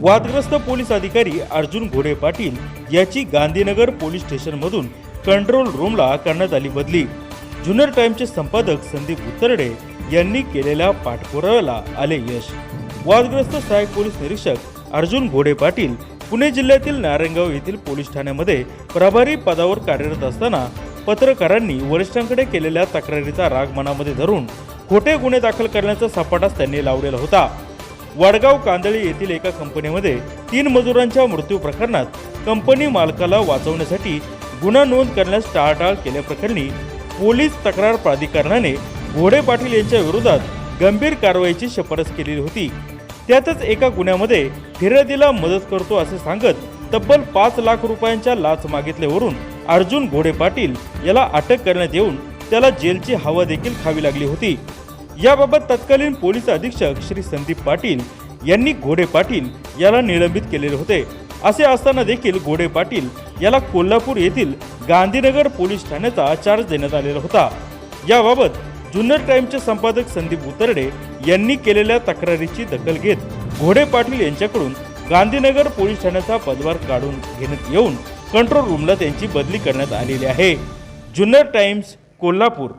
वादग्रस्त पोलीस अधिकारी अर्जुन घोडे पाटील याची गांधीनगर पोलीस स्टेशनमधून कंट्रोल रूमला करण्यात आली बदली. जुन्नर टाइमचे संपादक संदीप उत्तरडे यांनी केलेल्या पाठपुराव्याला आले यश. वादग्रस्त सहाय्यक पोलीस निरीक्षक अर्जुन घोडे पाटील पुणे जिल्ह्यातील नारायणगाव येथील पोलीस ठाण्यामध्ये प्रभारी पदावर कार्यरत असताना पत्रकारांनी वरिष्ठांकडे केलेल्या तक्रारीचा राग मनामध्ये धरून खोटे गुन्हे दाखल करण्याचा सपाटाच त्यांनी लावलेला होता. वडगाव कांदळी येथील एका कंपनीमध्ये तीन मजुरांच्या मृत्यू प्रकरणात कंपनी मालकाला वाचवण्यासाठी गुन्हा नोंद करण्यास टाळाटाळ केल्याप्रकरणी पोलीस तक्रार प्राधिकरणाने घोडे पाटील यांच्या विरोधात गंभीर कारवाईची शिफारस केलेली होती. त्यातच एका गुन्ह्यामध्ये फिर्यादीला मदत करतो असे सांगत तब्बल पाच लाख रुपयांच्या लाच मागितल्यावरून अर्जुन घोडे पाटील याला अटक करण्यात येऊन त्याला जेलची हवा देखील खावी लागली होती. याबाबत तत्कालीन पोलीस अधीक्षक श्री संदीप पाटील यांनी घोडे पाटील याला निलंबित केलेले होते. असे असताना देखील घोडे पाटील याला कोल्हापूर येथील गांधीनगर पोलीस ठाण्याचा चार्ज देण्यात आलेला होता. याबाबत जुन्नर टाइमचे संपादक संदीप उतरडे यांनी केलेल्या तक्रारीची दखल घेत घोडे पाटील यांच्याकडून गांधीनगर पोलीस ठाण्याचा पदभार काढून घेण्यात येऊन कंट्रोल रूमला त्यांची बदली करण्यात आलेली आहे. जुन्नर टाइम्स कोल्हापूर.